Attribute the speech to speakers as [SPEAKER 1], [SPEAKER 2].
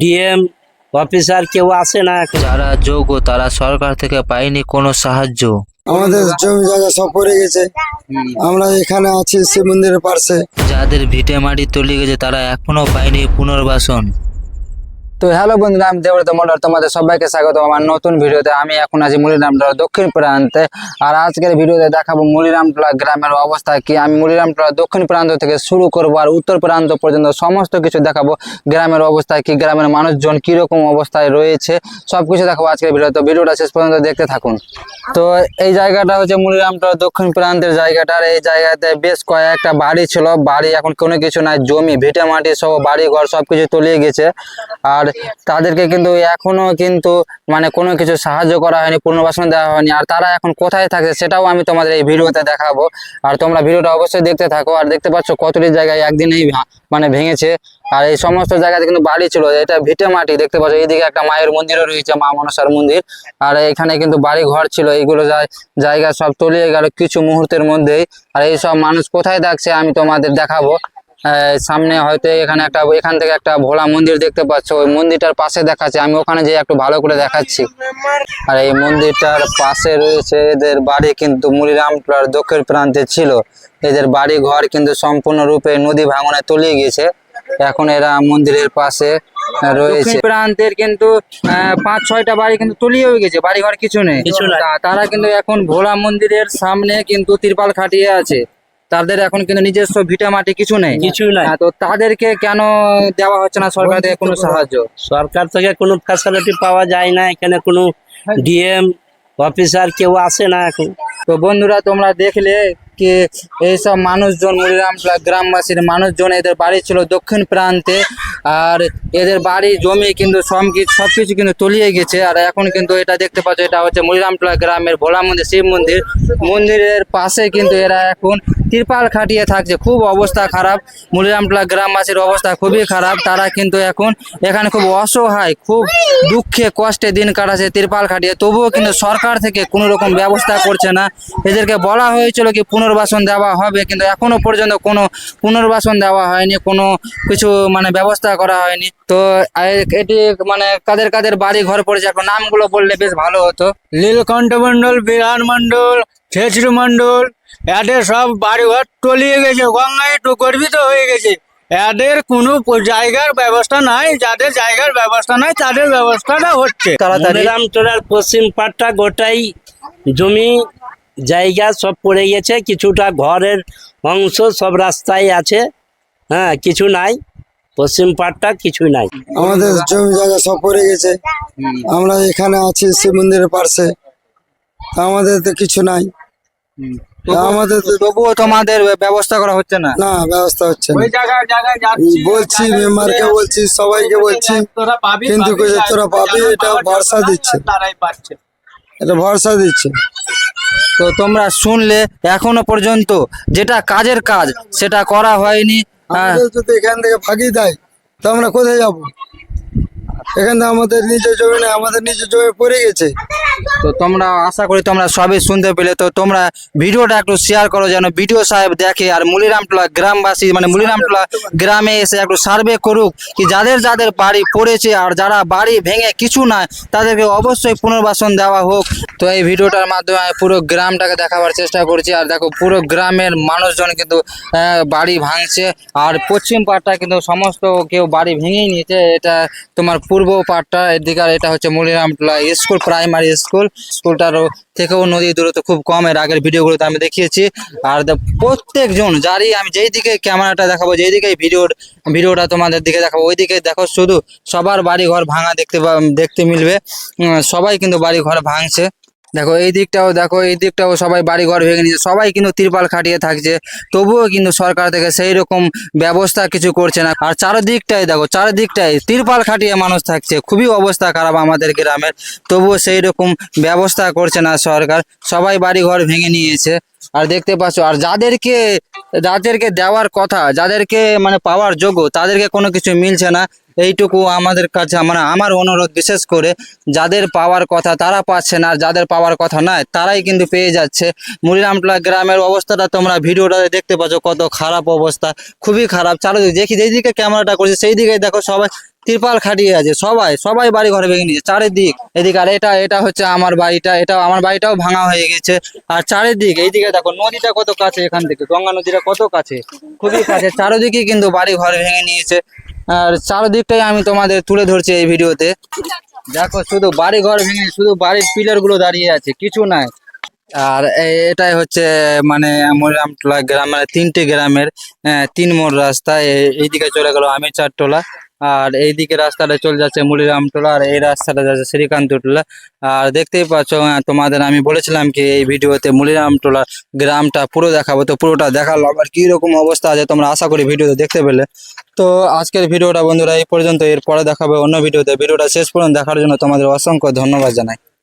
[SPEAKER 1] DM officer কেউ আসে না?
[SPEAKER 2] যারা যোগ্য তারা সরকার থেকে পায়নি কোনো সাহায্য।
[SPEAKER 3] আমাদের জমি জায়গা সব পড়ে গেছে। আমরা এখানে আছি শিব মন্দিরের পাশে।
[SPEAKER 2] যাদের ভিটে মাটি তলিয়ে গেছে তারা এখনও পায়নি পুনর্বাসন।
[SPEAKER 4] তো হ্যালো বন্ধুরা, আমি দেবরত মন্ডল তোমাদের সবাইকে স্বাগত। আমার নতুন ভিডিওতে আমি এখন আছি মুলিরামটোলা দক্ষিণ প্রান্তে। আর আজকের ভিডিওতে দেখাবো মুলিরামটোলা গ্রামের অবস্থা কি। আমি মুলিরামটোলা দক্ষিণ প্রান্ত থেকে শুরু করব আর উত্তর প্রান্ত পর্যন্ত সমস্ত কিছু দেখাবো। গ্রামের অবস্থা কি, গ্রামের মানুষজন কীরকম অবস্থায় রয়েছে সব কিছু দেখাবো আজকের ভিডিও তো ভিডিওটা শেষ পর্যন্ত দেখতে থাকুন। তো এই জায়গাটা হচ্ছে মুলিরামটোলা দক্ষিণ প্রান্তের জায়গাটা। আর এই জায়গাতে বেশ কয়েকটা বাড়ি ছিল। বাড়ি এখন কোনো কিছু নাই, জমি, ভিটে মাটি সব বাড়ি ঘর সব কিছু তলিয়ে গেছে। আর তাদেরকে কিন্তু এখনও কিন্তু মানে কোনো কিছু সাহায্য করা হয়নি, পুনর্বাসন দেওয়া হয়নি। আর তারা এখন কোথায় থাকে সেটাও আমি তোমাদের এই ভিডিওতে দেখাবো। আর তোমরা ভিডিওটা অবশ্যই দেখতে থাকো। আর দেখতে পাচ্ছ কতটি জায়গায় একদিনেই মানে ভেঙেছে। আর এই সমস্ত জায়গাতে কিন্তু বাড়ি ছিল। এটা ভিটে মাটি, দেখতে পাচ্ছ? এইদিকে একটা মায়ের মন্দিরও রয়েছে, মা মনসার মন্দির। আর এখানে কিন্তু বাড়ি ঘর ছিল। এইগুলো জায়- জায়গা সব তলিয়ে গেল কিছু মুহূর্তের মধ্যেই। আর এই সব মানুষ কোথায় থাকছে আমি তোমাদের দেখাবো। সামনে হয়তো এখানে একটা এখান থেকে একটা ভোলা মন্দির দেখতে পাচ্ছ। ওই মন্দিরটার পাশে দেখাচ্ছে। আমি ওখানে যে একটু ভালো করে দেখাচ্ছি। আর এই মন্দিরটার পাশে রয়েছে এদের বাড়ি কিন্তু মুড়িরামটোলার দক্ষিণ প্রান্তে ছিল। এদের বাড়ি ঘর কিন্তু সম্পূর্ণরূপে নদী ভাঙনে তলিয়ে গিয়েছে। এখন এরা মন্দিরের পাশে রয়েছে। প্রান্তের কিন্তু আহ, পাঁচ ছয়টা বাড়ি কিন্তু তলিয়ে হয়ে গেছে বাড়ি ঘর কিছু নেই।
[SPEAKER 1] কিছু নাই।
[SPEAKER 4] তারা কিন্তু এখন ভোলা মন্দিরের সামনে কিন্তু তিরপাল খাটিয়ে আছে। তাদের এখন কিন্তু নিজস্ব ভিটা মাটি কিছু নেই।
[SPEAKER 1] কিছু নাই।
[SPEAKER 4] হ্যাঁ, তো তাদেরকে কেন দেওয়া হচ্ছে না সরকার থেকে কোনো সাহায্য?
[SPEAKER 1] সরকার থেকে কোনো ফ্যাসিলিটি পাওয়া যায় না এখানে কোনো ডিএম অফিসার কেউ আসে না এখন।
[SPEAKER 4] তো বন্ধুরা তোমরা দেখলে কি এইসব মানুষজন মুড়িরাম গ্রামবাসীর মানুষজন এদের বাড়ি ছিল দক্ষিণ প্রান্তে আর এদের বাড়ি জমি কিন্তু সব সব কিছু কিন্তু তলিয়ে গেছে আর এখন কিন্তু এটা দেখতে পাচ্ছ এটা হচ্ছে মুড়িরামটোলা গ্রামের ভোলা মন্দির শিব মন্দির। মন্দিরের পাশে কিন্তু এরা এখন তিরপাল খাটিয়ে থাকছে। খুব অবস্থা খারাপ। মুড়িরামটোলা গ্রামবাসীর অবস্থা খুবই খারাপ। তারা কিন্তু এখন এখানে খুব অসহায়, খুব দুঃখে কষ্টে দিন কাটাচ্ছে ত্রিপাল খাটিয়ে। তবুও কিন্তু সরকার থেকে কোনো রকম ব্যবস্থা করছে না। এদেরকে বলা হয়েছিল কি পুনর্বাসন দেওয়া হবে, কিন্তু এখনও পর্যন্ত কোনো পুনর্বাসন দেওয়া হয়নি, কোনো কিছু মানে ব্যবস্থা করা হয়নি। তো এটি মানে কাদের কাদের বাড়ি ঘর পড়েছে এখন নামগুলো বললে বেশ ভালো হতো।
[SPEAKER 5] নীলকণ্ঠ মন্ডল বিরান মন্ডল ছেচড়ি মন্ডল এদের সব বাড়িঘর তলিয়ে গেছে গঙ্গায় একটু গর্বিত হয়ে গেছে। এদের কোনো জায়গার ব্যবস্থা নাই যাদের জায়গার ব্যবস্থা নাই তাদের ব্যবস্থাটা হচ্ছে।
[SPEAKER 1] রামটোলার পশ্চিম পাটটা গোটাই জমি জায়গা সব পড়ে গেছে কিছুটা ঘরের অংশ সব রাস্তায় আছে। হ্যাঁ কিছু নাই পশ্চিম পাটটা কিছু নাই।
[SPEAKER 3] আমাদের জমি জায়গা সব পড়ে গেছে। আমরা এখানে আছি শিব মন্দিরের পাশে। আমাদের তো কিছু নাই। আমাদের
[SPEAKER 4] তবুও তোমাদের ব্যবস্থা করা হচ্ছে না?
[SPEAKER 3] না ব্যবস্থা হচ্ছে না। বলছি মেম্বারকে বলছি সবাইকে বলছি কিন্তু তোরা পাবি এটা ভরসা দিচ্ছে। এটা ভরসা দিচ্ছে।
[SPEAKER 4] তো তোমরা শুনলে এখনও পর্যন্ত যেটা কাজের কাজ সেটা করা হয়নি। হ্যাঁ,
[SPEAKER 3] যদি এখান থেকে ফাঁকি দেয় তো আমরা কোথায় যাব? এখান থেকে আমাদের নিজের জমি নেই আমাদের নিজের জমি পড়ে গেছে।
[SPEAKER 4] তো তোমরা আশা করি তোমরা সবই শুনতে পেলে। তো তোমরা ভিডিওটা একটু শেয়ার করো যেন ভিডিও সাহেব দেখে আর মুলিরামটোলা গ্রামবাসী মানে মুলিরামটোলা গ্রামে এসে একটু সার্ভে করুক কি যাদের যাদের বাড়ি পড়েছে আর যারা বাড়ি ভেঙে কিছু না তাদেরকে অবশ্যই পুনর্বাসন দেওয়া হোক। তো এই ভিডিওটার মাধ্যমে পুরো গ্রামটাকে দেখাবার চেষ্টা করছি। আর দেখো, পুরো গ্রামের মানুষজন কিন্তু বাড়ি ভাঙছে। আর পশ্চিম পাটটা কিন্তু সমস্ত কেউ বাড়ি ভেঙেই নিয়েছে। এটা তোমার পূর্ব পাটটা এদিকে এটা হচ্ছে মুলিরামটোলা স্কুল প্রাইমারি স্কুল। স্কুলটারও থেকেও নদীর দূরত্ব খুব কম, এর আগের ভিডিওগুলোতে আমি দেখিয়েছি। আর প্রত্যেকজন যারই আমি যেই দিকে ক্যামেরাটা দেখাবো যেই দিকে ভিডিওর, ভিডিওটা তোমাদের দিকে দেখাবো ওই দিকে দেখো শুধু সবার বাড়ি ঘর ভাঙা দেখতে দেখতে মিলবে। সবাই কিন্তু বাড়ি ঘর ভাঙছে। দেখো, এই দিকটাও দেখো, এই দিকটাও সবাই বাড়ি ঘর ভেঙে নিয়েছে। সবাই কিন্তু তিরপাল খাটিয়ে থাকছে। তবুও কিন্তু সরকার থেকে সেই রকম ব্যবস্থা কিছু করছে না। আর চারদিকটাই দেখো চারদিকটাই তিরপাল খাটিয়ে মানুষ থাকছে। খুবই অবস্থা খারাপ আমাদের গ্রামের। তবুও সেই রকম ব্যবস্থা করছে না সরকার। সবাই বাড়ি ঘর ভেঙে নিয়েছে। আর দেখতে পাচ্ছ, আর যাদেরকে যাদেরকে দেওয়ার কথা, যাদেরকে মানে পাওয়ার যোগ্য, তাদেরকে কোনো কিছু মিলছে না। এইটুকু আমাদের কাছে মানে আমার অনুরোধ বিশেষ করে, যাদের পাওয়ার কথা তারা পাচ্ছে না, আর যাদের পাওয়ার কথা নয় তারাই কিন্তু পেয়ে যাচ্ছে। মুড়িরামটোলা গ্রামের অবস্থাটা তোমরা ভিডিওটা দেখতে পাচ্ছ, কত খারাপ অবস্থা, খুবই খারাপ। চারিদিকে দেখি যেদিকে ক্যামেরাটা করছে সেই দিকে দেখো সবাই তিরপাল খাটিয়ে আছে সবাই সবাই বাড়ি ঘরে ভেঙে নিয়েছে। চারিদিক এদিকে আর এটা এটা হচ্ছে আমার বাড়িটা এটা আমার বাড়িটাও ভাঙা হয়ে গেছে। আর চারিদিক এইদিকে দেখো নদীটা কত কাছে এখান থেকে গঙ্গা নদীটা কত কাছে? খুবই কাছে চারিদিকে কিন্তু বাড়ি ঘর ভেঙে নিয়েছে। আর চারিদিকটাই আমি তোমাদের তুলে ধরছি এই ভিডিওতে। দেখো শুধু বাড়ি ঘর ভেঙে শুধু বাড়ির পিলারগুলো দাঁড়িয়ে আছে কিছু নাই। আর এটাই হচ্ছে মানে মরিরামটোলা গ্রাম মানে তিনটে গ্রামের আহ, তিন মোড় রাস্তা এইদিকে চলে গেল আমির চারটোলা আর এইদিকে রাস্তাটা চলে যাচ্ছে মুড়িরাম টোলা, আর এই রাস্তাটা যাচ্ছে শ্রীকান্ত টোলা। আর দেখতেই পাচ্ছ তোমাদের আমি বলেছিলাম কি, এই ভিডিওতে মুড়িরাম টোলা গ্রামটা পুরো দেখাবো, তো পুরোটা দেখাল। আবার রকম অবস্থা আছে তোমরা আশা করি ভিডিওতে দেখতে পেলে। তো আজকের ভিডিওটা বন্ধুরা এই পর্যন্ত, এরপরে দেখাবে অন্য ভিডিওতে। ভিডিওটা শেষ পর্যন্ত দেখার জন্য তোমাদের অসংখ্য ধন্যবাদ জানাই।